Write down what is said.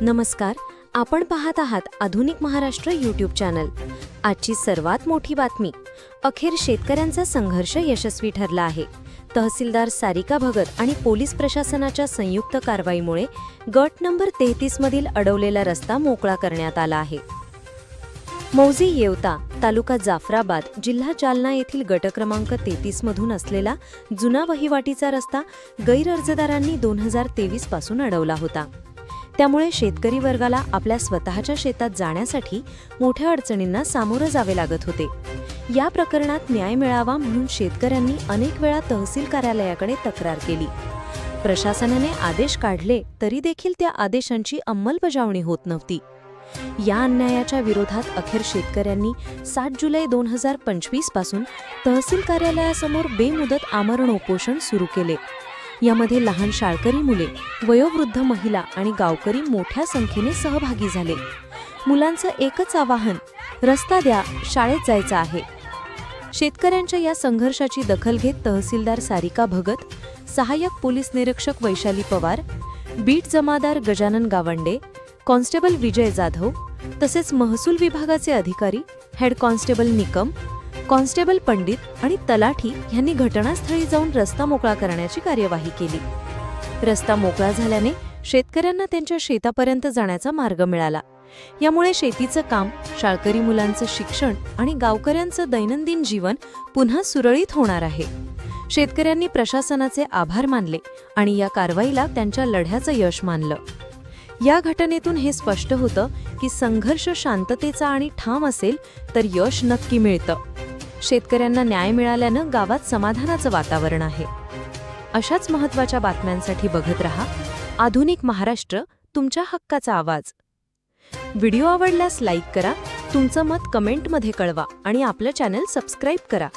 नमस्कार आपण पाहत आहात आधुनिक महाराष्ट्र यूट्यूब चॅनल आजची सर्वात मोठी बातमी अखेर शेतकऱ्यांचा संघर्ष यशस्वी ठरला आहे. तहसीलदार सारिका भगत आणि पोलीस प्रशासनाच्या संयुक्त कारवाईमुळे गट नंबर तेहतीस मधील अडवलेला रस्ता मोकळा करण्यात आला आहे. मौजी येवता तालुका जाफराबाद जिल्हा जालना येथील गट क्रमांक तेहतीस मधून असलेला जुना वहिवाटीचा रस्ता गैरअर्जदारांनी दोन हजार तेवीसपासून अडवला होता. त्यामुळे शेतकरी वर्गाला आपल्या स्वतःच्या शेतात जाण्यासाठी मोठ्या अडचणींना सामोरं जावे लागत होते. या प्रकरणात न्याय मिळावा म्हणून शेतकऱ्यांनी अनेक वेळा तहसील कार्यालयाकडे तक्रार केली. प्रशासनाने आदेश काढले तरी देखील त्या आदेशांची अंमलबजावणी होत नव्हती. या अन्यायाच्या विरोधात अखेर शेतकऱ्यांनी सात जुलै दोन हजार पंचवीसपासून तहसील कार्यालयासमोर बेमुदत आमरण उपोषण सुरू केले. यामध्ये लहान शाळकरी मुले वयोवृद्ध महिला आणि गावकरी मोठ्या संख्येने सहभागी झाले. मुलांचं एकच आवाहन रस्ता द्या शाळेत जायचं आहे. शेतकऱ्यांच्या या संघर्षाची दखल घेत तहसीलदार सारिका भगत सहाय्यक पोलीस निरीक्षक वैशाली पवार बीट जमादार गजानन गावंडे कॉन्स्टेबल विजय जाधव तसेच महसूल विभागाचे अधिकारी head constable Nikam constable Pandit आणि तलाठी यांनी घटनास्थळी जाऊन रस्ता मोकळा करण्याची कार्यवाही केली. रस्ता मोकळा झाल्याने शेतकऱ्यांना त्यांच्या शेतापर्यंत जाण्याचा मार्ग मिळाला. यामुळे शेतीचं काम शाळकरी मुलांचं शिक्षण आणि गावकऱ्यांचं दैनंदिन जीवन पुन्हा सुरळीत होणार आहे. शेतकऱ्यांनी प्रशासनाचे आभार मानले आणि या कारवाईला त्यांच्या लढ्याचं यश मानलं. या घटनेतून हे स्पष्ट होतं की संघर्ष शांततेचा आणि ठाम असेल तर यश नक्की मिळतं. शेतकऱ्यांना न्याय मिळाल्यानं गावात समाधानाचं वातावरण आहे. अशाच महत्त्वाच्या बातम्यांसाठी बघत रहा आधुनिक महाराष्ट्र तुमच्या हक्काचा आवाज. व्हिडिओ आवडल्यास लाईक करा तुमचं मत कमेंटमध्ये कळवा आणि आपलं चॅनल सबस्क्राईब करा.